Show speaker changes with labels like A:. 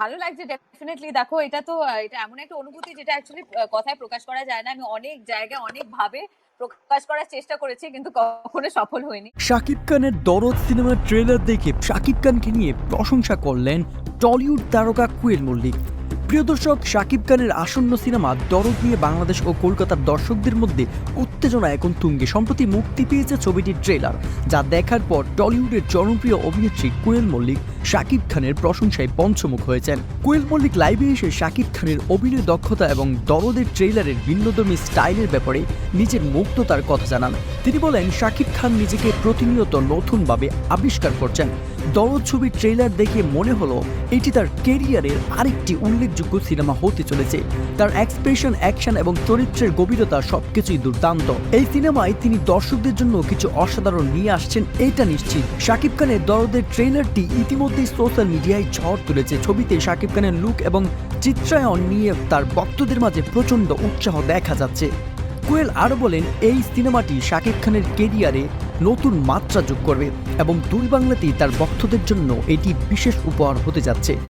A: ভালো লাগছে ডেফিনেটলি দেখো, এটা তো এটা এমন একটা অনুভূতি যেটা অ্যাকচুয়ালি কথায় প্রকাশ করা যায় না। আমি অনেক জায়গায় অনেক ভাবে প্রকাশ করার চেষ্টা করেছি, কিন্তু কখনো সফল হয়নি।
B: শাকিব খানের দরদ সিনেমার ট্রেলার দেখে শাকিব খানকে নিয়ে প্রশংসা করলেন টলিউড তারকা কুয়েল মল্লিক। প্রিয় দর্শক, শাকিব খানের আসন্ন সিনেমা দরদ নিয়ে বাংলাদেশ ও কলকাতার দর্শকদের মধ্যে উত্তেজনা এখন তুঙ্গে। সম্প্রতি মুক্তি পেয়েছে ছবিটির ট্রেলার, যা দেখার পর টলিউডের জনপ্রিয় অভিনেত্রী কোয়েল মল্লিক শাকিব খানের প্রশংসায় পঞ্চমুখ হয়েছেন। কোয়েল মল্লিক লাইভে এসে শাকিব খানের অভিনয় দক্ষতা এবং দরদের ট্রেলারের ভিন্নধর্মী স্টাইলের ব্যাপারে নিজের মুক্ততার কথা জানান। তিনি বলেন, শাকিব খান নিজেকে প্রতিনিয়ত নতুনভাবে আবিষ্কার করছেন। দরদ ছবির ট্রেলার দেখে মনে হলো এটি তার কেরিয়ারের আরেকটি উল্লেখযোগ্য সিনেমা হতে চলেছে। তার এক্সপ্রেশন অ্যাকশন এবং চরিত্রের গভীরতা সবকিছুই দুর্দান্ত। এই সিনেমায় তিনি দর্শকদের জন্য কিছু অসাধারণ নিয়ে আসছেন, এটা নিশ্চিত। শাকিব খানের দরদের ট্রেলারটি ইতিমধ্যেই সোশ্যাল মিডিয়ায় ঝড় তুলেছে। ছবিতে শাকিব খানের লুক এবং চিত্রায়ন নিয়ে তার ভক্তদের মাঝে প্রচণ্ড উৎসাহ দেখা যাচ্ছে। কোয়েল আরও বলেন, এই সিনেমাটি শাকিব খানের কেরিয়ারে নতুন মাত্রা যোগ করবে এবং দুই বাংলাতেই তার ভক্তদের জন্য এটি বিশেষ উপহার হতে যাচ্ছে।